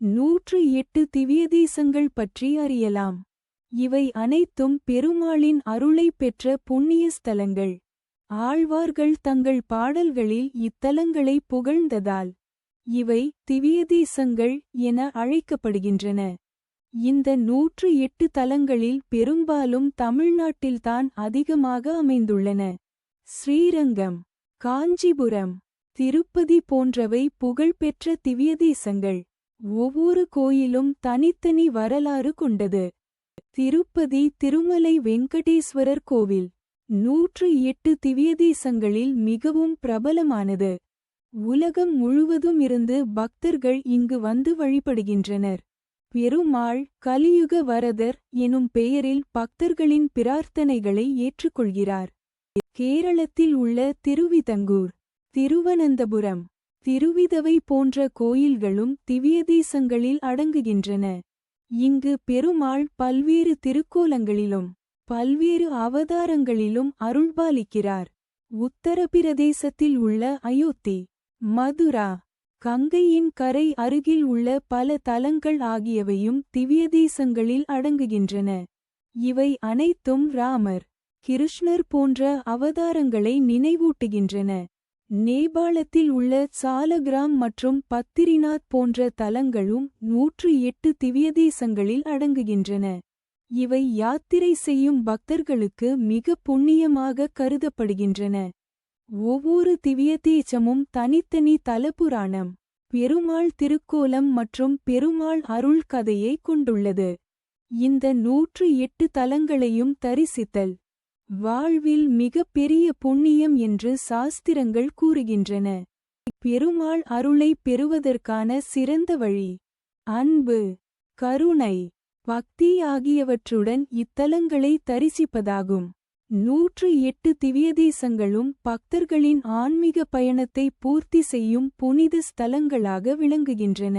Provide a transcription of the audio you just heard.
நூற்று எட்டு திவ்யதேசங்கள் பற்றி அறியலாம். இவை அனைத்தும் பெருமாளின் அருளைப் பெற்ற புண்ணிய ஸ்தலங்கள். ஆழ்வார்கள் தங்கள் பாடல்களில் இத்தலங்களை புகழ்ந்ததால் இவை திவ்யதேசங்கள் என அழைக்கப்படுகின்றன. இந்த நூற்று எட்டு தலங்களில் பெரும்பாலும் தமிழ்நாட்டில்தான் அதிகமாக அமைந்துள்ளன. ஸ்ரீரங்கம் காஞ்சிபுரம் திருப்பதி போன்றவை புகழ்பெற்ற திவ்யதேசங்கள். ஒவ்வொரு கோயிலும் தனித்தனி வரலாறு கொண்டது. திருப்பதி திருமலை வெங்கடேஸ்வரர் கோவில் நூற்று எட்டு திவ்யதேசங்களில் மிகவும் பிரபலமானது. உலகம் முழுவதும் இருந்து பக்தர்கள் இங்கு வந்து வழிபடுகின்றனர். பெருமாள் கலியுக வரதர் எனும் பெயரில் பக்தர்களின் பிரார்த்தனைகளை ஏற்றுக்கொள்கிறார். கேரளத்தில் உள்ள திருவிதங்கூர் திருவனந்தபுரம் திருவிதவை போன்ற கோயில்களும் திவ்யதேசங்களில் அடங்குகின்றன. இங்கு பெருமாள் பல்வேறு திருக்கோலங்களிலும் பல்வேறு அவதாரங்களிலும் அருள்பாலிக்கிறார். உத்தரப்பிரதேசத்தில் உள்ள அயோத்தி மதுரா கங்கையின் கரை அருகில் உள்ள பல தலங்கள் ஆகியவையும் திவ்யதேசங்களில் அடங்குகின்றன. இவை அனைத்தும் ராமர் கிருஷ்ணர் போன்ற அவதாரங்களை நினைவூட்டுகின்றன. நேபாளத்தில் உள்ள சாலகிராம் மற்றும் பத்திரிநாத் போன்ற தலங்களும் நூற்று எட்டு திவ்யதேசங்களில் அடங்குகின்றன. இவை யாத்திரை செய்யும் பக்தர்களுக்கு மிக புண்ணியமாக கருதப்படுகின்றன. ஒவ்வொரு திவ்யதேசமும் தனித்தனி தலபுராணம் பெருமாள் திருக்கோலம் மற்றும் பெருமாள் அருள் கதையை கொண்டுள்ளது. இந்த நூற்று எட்டு தலங்களையும் தரிசித்தல் வாழ்வில் மிக பெரிய புண்ணியம் என்று சாஸ்திரங்கள் கூறுகின்றன. பெருமாள் அருளை பெறுவதற்கான சிறந்த வழி அன்பு கருணை பக்தி ஆகியவற்றுடன் இத்தலங்களை தரிசிப்பதாகும். நூற்று எட்டு திவ்யதேசங்களும் பக்தர்களின் ஆன்மீக பயணத்தை பூர்த்தி செய்யும் புனித ஸ்தலங்களாக விளங்குகின்றன.